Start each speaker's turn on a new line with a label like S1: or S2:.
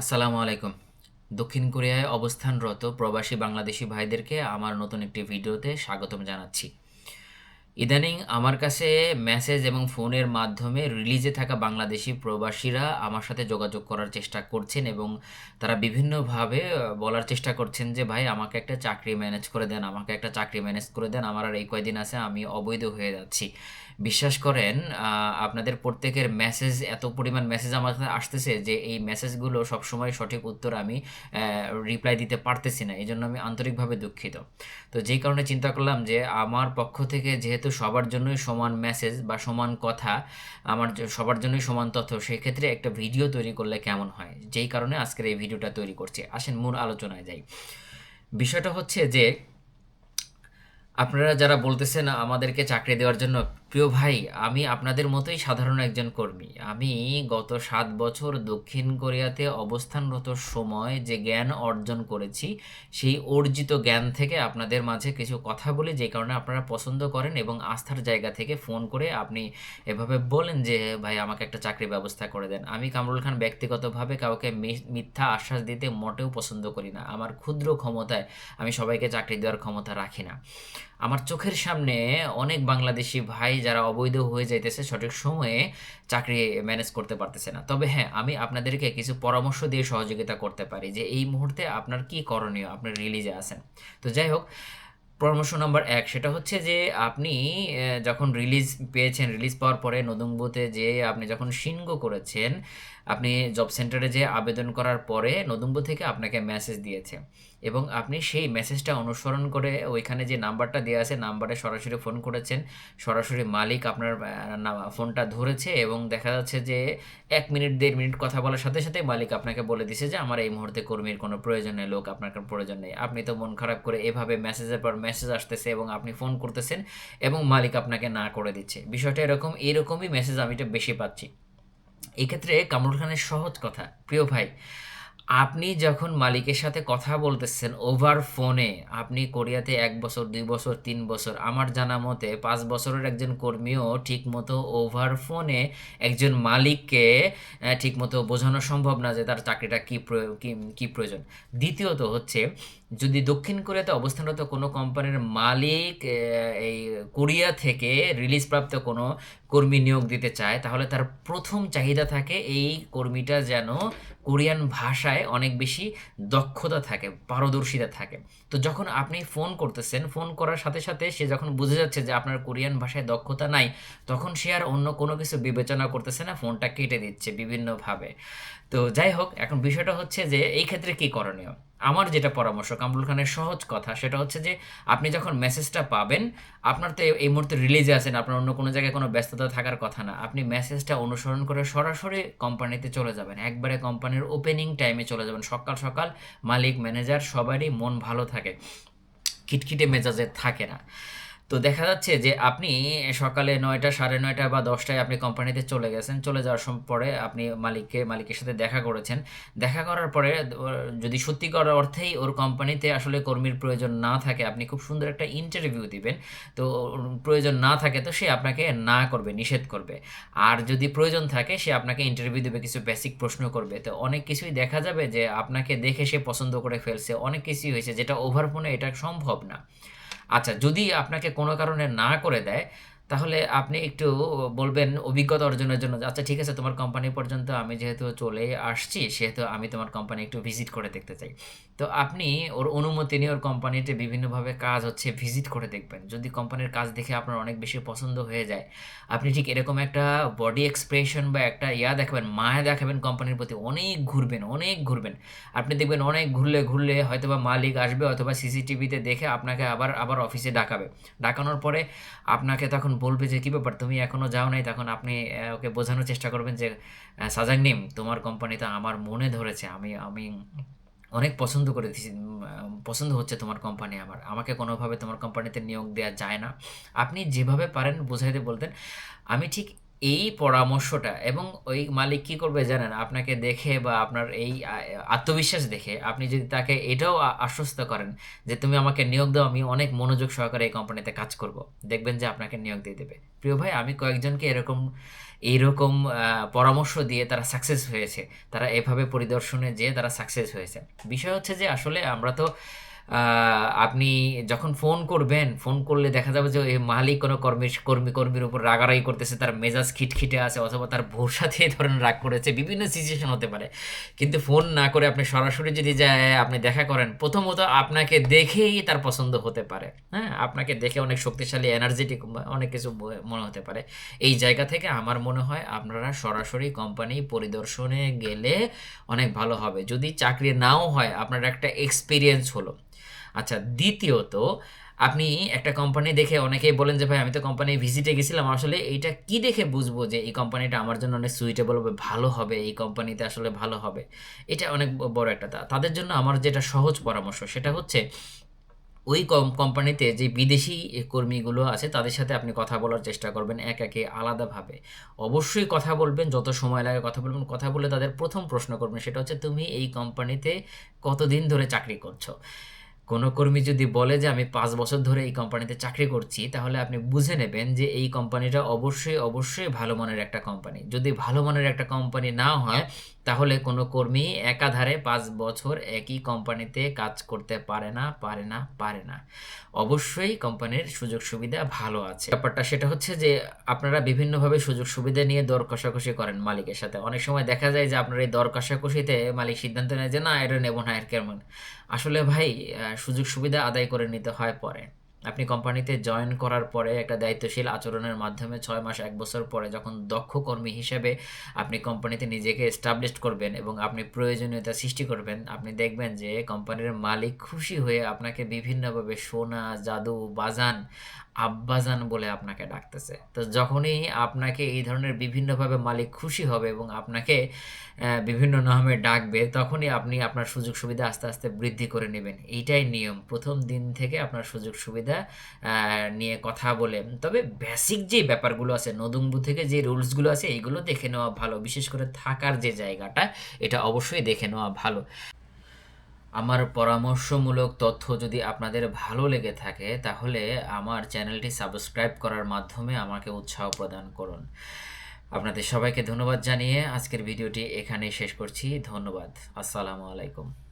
S1: আসসালামু আলাইকুম। দক্ষিণ কোরিয়ায় অবস্থানরত প্রবাসী বাংলাদেশি ভাইদেরকে আমার নতুন একটি ভিডিওতে স্বাগতম জানাচ্ছি। ইদানিং আমার কাছে মেসেজ এবং ফোনের মাধ্যমে রিলিজে থাকা বাংলাদেশি প্রবাসীরা আমার সাথে যোগাযোগ করার চেষ্টা করছেন এবং তারা বিভিন্নভাবে বলার চেষ্টা করছেন যে, ভাই, আমাকে একটা চাকরি ম্যানেজ করে দেন, আমাকে একটা চাকরি ম্যানেজ করে দেন, আমার আর এই কয়দিন আছে, আমি অবৈধ হয়ে যাচ্ছি। বিশ্বাস করেন আপনাদের প্রত্যেকের মেসেজ এত পরিমাণ মেসেজ আমার কাছে আসতেছে যে এই মেসেজগুলো সবসময় সঠিক উত্তর আমি রিপ্লাই দিতে পারতেছি না। এই জন্য আমি আন্তরিকভাবে দুঃখিত। তো যেই কারণে চিন্তা করলাম যে আমার পক্ষ থেকে যেহেতু সবার জন্যই সমান মেসেজ বা সমান কথা, আমার সবার জন্যই সমান তথ্য, সেক্ষেত্রে একটা ভিডিও তৈরি করলে কেমন হয়? যেই কারণে আজকের এই ভিডিওটা তৈরি করছি। আসেন মূল আলোচনায় যাই। বিষয়টা হচ্ছে যে, আপনারা যারা বলতেছেন আমাদেরকে চাকরি দেওয়ার জন্য প্রিয় ভাই, আমি আপনাদের মতোই সাধারণ একজন কর্মী। আমি গত সাত বছর দক্ষিণ কোরিয়াতে অবস্থানরত সময় যে জ্ঞান অর্জন করেছি, সেই অর্জিত জ্ঞান থেকে আপনাদের মাঝে কিছু কথা বলি, যে কারণে আপনারা পছন্দ করেন এবং আস্থার জায়গা থেকে ফোন করে আপনি এভাবে বলেন যে, ভাই, আমাকে একটা চাকরি ব্যবস্থা করে দেন। আমি কামরুল খান ব্যক্তিগতভাবে কাউকে মিথ্যা আশ্বাস দিতে মোটেও পছন্দ করি না। আমার ক্ষুদ্র ক্ষমতায় আমি সবাইকে চাকরি দেওয়ার ক্ষমতা রাখি না। আমার চোখের সামনে অনেক বাংলাদেশি ভাই যারা অবৈধ হয়ে যাইতেছে সঠিক সময়ে চাকরি ম্যানেজ করতে পারতেছে না। তবে হ্যাঁ আমি আপনাদেরকে কিছু পরামর্শ দিয়ে সহযোগিতা করতে পারি যে এই মুহূর্তে আপনার কি করণীয়? আপনার রিলিজে আছেন। তো যাই হোক, পরামর্শ নাম্বার এক সেটা হচ্ছে যে আপনি যখন রিলিজ পেয়েছেন রিলিজ পাওয়ার পরে নদুম্বুতে যে আপনি যখন সিংহ করেছেন আপনি জব সেন্টারে যে আবেদন করার পরে নতুনবু থেকে আপনাকে মেসেজ দিয়েছে। এবং আপনি সেই মেসেজটা অনুসরণ করে ওইখানে যে নাম্বারটা দেওয়া আছে নাম্বারে সরাসরি ফোন করেছেন। সরাসরি মালিক আপনার ফোনটা ধরেছে এবং দেখা যাচ্ছে যে এক মিনিট, দেড় মিনিট কথা বলার সাথে সাথে মালিক আপনাকে বলে দিছে যে, আমার এই মুহূর্তে কর্মীর কোনো প্রয়োজন নেই, লোক আপনার প্রয়োজন নেই। আপনি তো মন খারাপ করে এভাবে মেসেজের পর মেসেজ আসতেছে এবং আপনি ফোন করতেছেন এবং মালিক আপনাকে না করে দিচ্ছে। বিষয়টা এরকম, এরকমই মেসেজ আমি এটা বেশি পাচ্ছি। এক্ষেত্রে কামরুল খানের সহজ কথা। প্রিয় ভাই আপনি যখন মালিকের সাথে কথা বলতেছেন ওভার ফোনে আপনি কোরিয়াতে এক বছর, দুই বছর, তিন বছর, আমার জানা মতে পাঁচ বছরের একজন কর্মীও ঠিকমতো ওভার ফোনে একজন মালিককে ঠিকমতো বোঝানো সম্ভব না যে তার চাকরিটা কি- কি প্রয়োজন। দ্বিতীয়ত হচ্ছে, যদি দক্ষিণ কোরিয়াতে অবস্থানরত কোনো কোম্পানির মালিক এই কোরিয়া থেকে রিলিজপ্রাপ্ত কোনো কর্মী নিয়োগ দিতে চায়, তাহলে তার প্রথম চাহিদা থাকে এই কর্মীটা যেন কোরিয়ান ভাষায় অনেক বেশি দক্ষতা থাকে, পারদর্শিতা থাকে। তো যখন আপনি ফোন করতেছেন, ফোন করার সাথে সাথে সে যখন বুঝে যাচ্ছে যে আপনার কোরিয়ান ভাষায় দক্ষতা নাই, তখন সে আর অন্য কোনো কিছু বিবেচনা করতেছে না, ফোনটা কেটে দিচ্ছে বিভিন্নভাবে। তো যাই হোক, এখন বিষয়টা হচ্ছে যে এই ক্ষেত্রে কী করণীয়? আমার যেটা পরামর্শ, কামরুল খানের সহজ কথা সেটা হচ্ছে যে, আপনি যখন মেসেজটা পাবেন, আপনার তো এই মুহূর্তে রিলিজে আছেন, আপনার অন্য কোনো জায়গায় কোনো ব্যস্ততা থাকার কথা না। আপনি মেসেজটা অনুসরণ করে সরাসরি কোম্পানিতে চলে যাবেন। একবারে কোম্পানির ওপেনিং টাইমে চলে যাবেন। সকাল সকাল মালিক ম্যানেজার সবারই মন ভালো থাকে। খিটখিটে মেজাজে থাকে না। তো দেখা যাচ্ছে যে আপনি সকালে নয়টা, সাড়ে নয়টা বা দশটায় আপনি কোম্পানিতে চলে গেছেন, চলে যাওয়ার পরে আপনি মালিককে, মালিকের সাথে দেখা করেছেন। দেখা করার পরে যদি সত্যিকার অর্থেই ওর কোম্পানিতে আসলে কর্মীর প্রয়োজন না থাকে, আপনি খুব সুন্দর একটা ইন্টারভিউ দিবেন। তো প্রয়োজন না থাকে তো সে আপনাকে না করবে, নিষেধ করবে। আর যদি প্রয়োজন থাকে, সে আপনাকে ইন্টারভিউ দেবে, কিছু বেসিক প্রশ্ন করবে। তো অনেক কিছুই দেখা যাবে যে আপনাকে দেখে সে পছন্দ করে ফেলছে। অনেক কিছুই হয়েছে যেটা ওভার ফোনে এটা সম্ভব না। আচ্ছা যদি আপনাকে কোনো কারণে না করে দেয়, তাহলে আপনি একটু বলবেন অভিজ্ঞতা অর্জনের জন্য আচ্ছা ঠিক আছে, তোমার কোম্পানি পর্যন্ত আমি যেহেতু চলে আসছি, সেহেতু আমি তোমার কোম্পানি একটু ভিজিট করে দেখতে চাই। তো আপনি ওর অনুমতি নিয়ে ওর কোম্পানিতে বিভিন্নভাবে কাজ হচ্ছে ভিজিট করে দেখবেন। যদি কোম্পানির কাজ দেখে আপনার অনেক বেশি পছন্দ হয়ে যায় আপনি ঠিক এরকম একটা বডি এক্সপ্রেশন বা একটা ইয়া দেখাবেন মায়া দেখাবেন কোম্পানির প্রতি অনেক ঘুরবেন অনেক ঘুরবেন। আপনি দেখবেন অনেক ঘুরলে ঘুরলে হয়তোবা মালিক আসবে অথবা সিসিটিভিতে দেখে আপনাকে আবার আবার অফিসে ডাকাবে। ডাকানোর পরে আপনাকে তখন বলবে যে কী ব্যাপার? তুমি এখনও যাও নাই? তখন আপনি ওকে বোঝানোর চেষ্টা করবেন যে আহ, সাজাংনিম তোমার কোম্পানিতে আমার মনে ধরেছে আমি আমি অনেক পছন্দ করে পছন্দ হচ্ছে তোমার কোম্পানি আমার। আমাকে কোনোভাবে তোমার কোম্পানিতে নিয়োগ দেওয়া যায় না। আপনি যেভাবে পারেন বোঝাইতে বলতেন। আমি ঠিক এই পরামর্শটা এবং ওই মালিক কি করবে জানেন? আপনাকে দেখে বা আপনার এই আত্মবিশ্বাস দেখে আপনি যদি তাকে এটাও আশ্বস্ত করেন যে তুমি আমাকে নিয়োগ দাও, আমি অনেক মনোযোগ সহকারে এই কোম্পানিতে কাজ করব। দেখবেন যে আপনাকে নিয়োগ দিয়ে দেবে। প্রিয় ভাই, আমি কয়েকজনকে এরকম, এইরকম পরামর্শ দিয়ে তারা সাকসেস হয়েছে। তারা এভাবে পরিদর্শনে যেয়ে তারা সাকসেস হয়েছে। বিষয় হচ্ছে যে আসলে আমরা তো আপনি যখন ফোন করবেন, ফোন করলে দেখা যাবে যে এই মালিক কোনো কর্মী কর্মী, কর্মীর উপর রাগারাগি করতেছে, তার মেজাজ খিটখিটে আছে অথবা তার ভোর সাথে এই ধরনের রাগ করেছে, বিভিন্ন সিচুয়েশন হতে পারে। কিন্তু ফোন না করে আপনি সরাসরি যদি যায়, আপনি দেখা করেন, প্রথমত আপনাকে দেখেই তার পছন্দ হতে পারে। হ্যাঁ আপনাকে দেখে অনেক শক্তিশালী এনার্জেটিক অনেক কিছু মনে হতে পারে। এই জায়গা থেকে আমার মনে হয় আপনারা সরাসরি কোম্পানি পরিদর্শনে গেলে অনেক ভালো হবে। যদি চাকরি নাও হয়, আপনার একটা এক্সপিরিয়েন্স হলো। আচ্ছা দ্বিতীয়ত, আপনি একটা কোম্পানি দেখে অনেকেই বলেন যে, ভাই, আমি তো কোম্পানি ভিজিটে গেছিলাম। আসলে এইটা কি দেখে বুঝব যে, এই কোম্পানিটা আমার জন্য অনেক সুইটেবল হবে, ভালো হবে, এই কোম্পানিতে আসলে ভালো হবে? এটা অনেক বড় একটা তাদের জন্য আমার যেটা সহজ পরামর্শ, সেটা হচ্ছে ওই কম কোম্পানিতে যে বিদেশি কর্মীগুলো আছে, তাদের সাথে আপনি কথা বলার চেষ্টা করবেন এক একে আলাদাভাবে। অবশ্যই কথা বলবেন, যত সময় লাগে কথা বলবেন, কথা বলে তাদের প্রথম প্রশ্ন করবেন, সেটা হচ্ছে, তুমি এই কোম্পানিতে কতদিন ধরে চাকরি করছ? কোনো কর্মী যদি বলে যে, আমি পাঁচ বছর ধরে এই কোম্পানিতে চাকরি করছি, তাহলে আপনি বুঝে নেবেন যে, এই কোম্পানিটা অবশ্যই অবশ্যই ভালো মানের একটা কোম্পানি। যদি ভালো মানের একটা কোম্পানি না হয়, তাহলে কোনো কর্মী একাধারে পাঁচ বছর একই কোম্পানিতে কাজ করতে পারে না পারে না পারে না। অবশ্যই কোম্পানির সুযোগ সুবিধা ভালো আছে। ব্যাপারটা সেটা হচ্ছে যে, আপনারা বিভিন্নভাবে সুযোগ সুবিধা নিয়ে দর কষাকষি করেন মালিকের সাথে। অনেক সময় দেখা যায় যে, আপনার এই দর কষাকষিতে মালিক সিদ্ধান্ত নেয় যে, না, এটা নেব না, এর কেমন? আসলে ভাই সুযোগ সুবিধা আদায় করে নিতে হয় পরে। আপনি কোম্পানিতে জয়েন করার পরে একটা দায়িত্বশীল আচরণের মাধ্যমে ছয় মাস, এক বছর পরে যখন দক্ষ কর্মী হিসেবে আপনি কোম্পানিতে নিজেকে এস্টাবলিশ করবেন এবং আপনি প্রয়োজনীয়তা সৃষ্টি করবেন, আপনি দেখবেন যে কোম্পানির মালিক খুশি হয়ে আপনাকে বিভিন্নভাবে সোনা, জাদু, বাজান আব্বাজান বলে আপনাকে ডাকতেছে। তো যখনই আপনাকে এই ধরনের বিভিন্নভাবে মালিক খুশি হবে এবং আপনাকে বিভিন্ন নামে ডাকবে, তখনই আপনি আপনার সুযোগ সুবিধা আস্তে আস্তে বৃদ্ধি করে নেবেন। এইটাই নিয়ম। প্রথম দিন থেকে আপনার সুযোগ সুবিধা নিয়ে কথা বলে। তবে বেসিক যে ব্যাপারগুলো আছে, নদুম্বু থেকে যে রুলসগুলো আছে, এইগুলো দেখে নেওয়া ভালো। বিশেষ করে থাকার যে জায়গাটা, এটা অবশ্যই দেখে নেওয়া ভালো। আমার পরামর্শমূলক তথ্য যদি আপনাদের ভালো লেগে থাকে, তাহলে আমার চ্যানেলটি সাবস্ক্রাইব করার মাধ্যমে আমাকে উৎসাহ প্রদান করুন। আপনাদের সবাইকে ধন্যবাদ জানিয়ে আজকের ভিডিওটি এখানেই শেষ করছি। ধন্যবাদ। আসসালামু আলাইকুম।